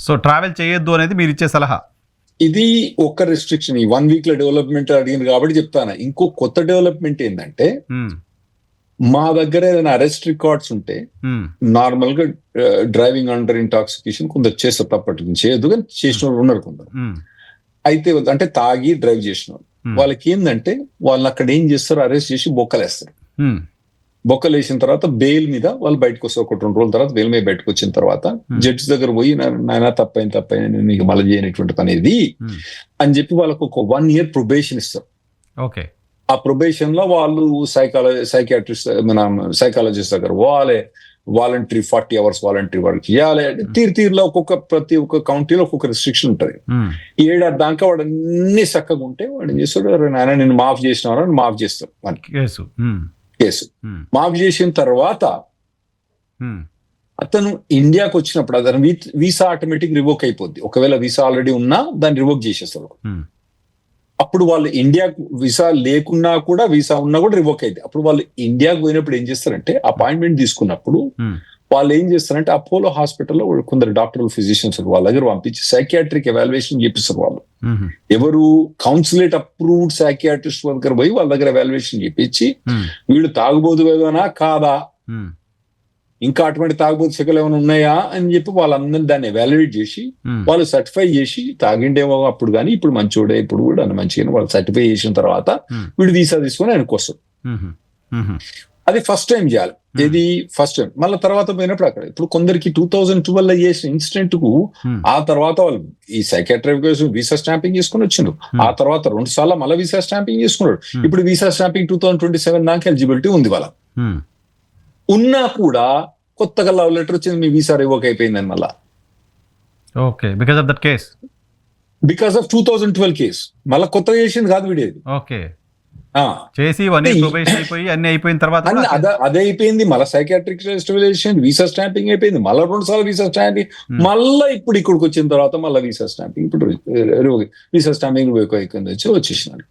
So travel చేయొద్దు అనేది మీరు ఇచ్చే సలహా. ఇది ఒక రెస్ట్రిక్షన్ ఈ వన్ వీక్లో డెవలప్మెంట్ అడిగింది కాబట్టి చెప్తాను. ఇంకో కొత్త డెవలప్మెంట్ ఏంటంటే ఉమ్, మా దగ్గర ఏదైనా అరెస్ట్ రికార్డ్స్ ఉంటే నార్మల్గా డ్రైవింగ్ అండర్ ఇంటాక్సికేషన్ కొందరు చేస్తారు తప్పటి చేయొద్దు కానీ చేసిన వాళ్ళు ఉన్నారు కొందరు. ఉమ్, అయితే అంటే తాగి డ్రైవ్ చేసిన వాళ్ళు Hmm. వాళ్ళకి ఏంటంటే వాళ్ళు అక్కడ ఏం చేస్తారు అరెస్ట్ చేసి బొక్కలేస్తారు. బొక్కలు వేసిన తర్వాత బెయిల్ మీద వాళ్ళు బయటకు వస్తారు ఒక రెండు రోజుల తర్వాత బెయిల్ మీద బయటకు వచ్చిన తర్వాత Hmm. జడ్జి దగ్గర పోయి "నా- నాయన తప్పైంది తప్పైంది నేను నీకు మళ్ళీ చేయనటువంటి పని ఇది Hmm. అని చెప్పి వాళ్ళకు ఒక వన్ ఇయర్ ప్రొబేషన్ ఇస్తారు. ఓకే. ఆ ప్రొబేషన్లో వాళ్ళు సైకాలజీ సైకాట్రిస్ట్ మన సైకాలజిస్ట్ దగ్గర పోవాలి. Voluntary forty hours voluntary work చేయాలి తీరు తీరులో ఒక్కొక్క ప్రతి ఒక్క కౌంటీలో ఒక్కొక్క రెస్ట్రిక్షన్ ఉంటుంది. ఈ ఏడాది దాకా వాడు అన్ని చక్కగా ఉంటే వాడు ఏం చేస్తాడు? "అరే నాయన నేను మాఫ్ చేసినారా అని మాఫ్ చేస్తాడు మనకి కేసు ఉమ్, కేసు. మాఫ్ చేసిన తర్వాత అతను ఇండియాకి వచ్చినప్పుడు అతను వీసా ఆటోమేటిక్ రివోక్ అయిపోద్ది. ఒకవేళ వీసా ఆల్రెడీ ఉన్నా దాన్ని రివోక్ చేసేస్తారు అప్పుడు వాళ్ళు ఇండియాకు వీసా లేకున్నా కూడా వీసా ఉన్నా కూడా రివోక్ అయింది అప్పుడు వాళ్ళు ఇండియాకు పోయినప్పుడు ఏం చేస్తారంటే అపాయింట్మెంట్ తీసుకున్నప్పుడు వాళ్ళు ఏం చేస్తారంటే అపోలో హాస్పిటల్లో కొందరు డాక్టర్లు ఫిజిషియన్స్ వాళ్ళ దగ్గర పంపించి సైకియాట్రిక్ ఎవాల్యుయేషన్ చేపిస్తారు వాళ్ళు. ఎవరు కౌన్సిలేట్ అప్రూవ్డ్ సైకియాట్రిస్ట్ దగ్గర పోయి వాళ్ళ దగ్గర ఎవాల్యుయేషన్ చేపించి వీళ్ళు తాగుబోతు వేదనా? కాదా? ఇంకా అటువంటి తాగుబోతు శకలు ఏమైనా ఉన్నాయా? అని చెప్పి వాళ్ళందరినీ దాన్ని ఎవాల్యుయేట్ చేసి వాళ్ళు సర్టిఫై చేసి తాగిండేమో అప్పుడు కానీ ఇప్పుడు మంచోడే ఇప్పుడు కూడా అన్న మంచిగా వాళ్ళు సర్టిఫై చేసిన తర్వాత. వీడు వీసా తీసుకొని ఆయనకు ఉమ్, అది ఫస్ట్ టైం చేయాలి. ఇది ఫస్ట్ టైం మళ్ళీ తర్వాత పోయినప్పుడు అక్కడ. ఇప్పుడు కొందరికి టూ థౌజండ్ ట్వెల్వ్లో చేసిన ఇన్సిడెంట్కు ఉమ్, ఆ తర్వాత వాళ్ళు ఈ సైకాట్రిక్ వీసా స్టాంపింగ్ చేసుకుని వచ్చిండు Hmm. ఆ తర్వాత రెండు సార్లు మళ్ళీ వీసా స్టాంపింగ్ చేసుకున్నాడు. Hmm. ఇప్పుడు visa stamping two thousand twenty seven దాకా ఎలిజిబిలిటీ ఉంది వాళ్ళ. ఉన్నా కూడా కొత్తగా లవ్ లెటర్ వచ్చింది మీ వీసా రివోక్ అయిపోయిందని మళ్ళా. Okay because of that case because of two thousand twelve case మళ్ళీ కొత్తగా చేసింది కాదు వీడేది ఓకే. చేసి ప్రొబేషన్ అయిపోయి అన్ని అయిపోయిన తర్వాత అదే అయిపోయింది మళ్ళీ సైకాట్రిక్ స్టిమ్యులేషన్ వీసా స్టాంపింగ్ అయిపోయింది మళ్ళీ రెండు సార్లు వీసా స్టాంపింగ్ Hmm. మళ్ళీ ఇప్పుడు ఇక్కడికి వచ్చిన తర్వాత మళ్ళీ వీసా స్టాంపింగ్ ఇప్పుడు వీసా స్టాంపింగ్ అయిపోయింది వచ్చి వచ్చేసినాడు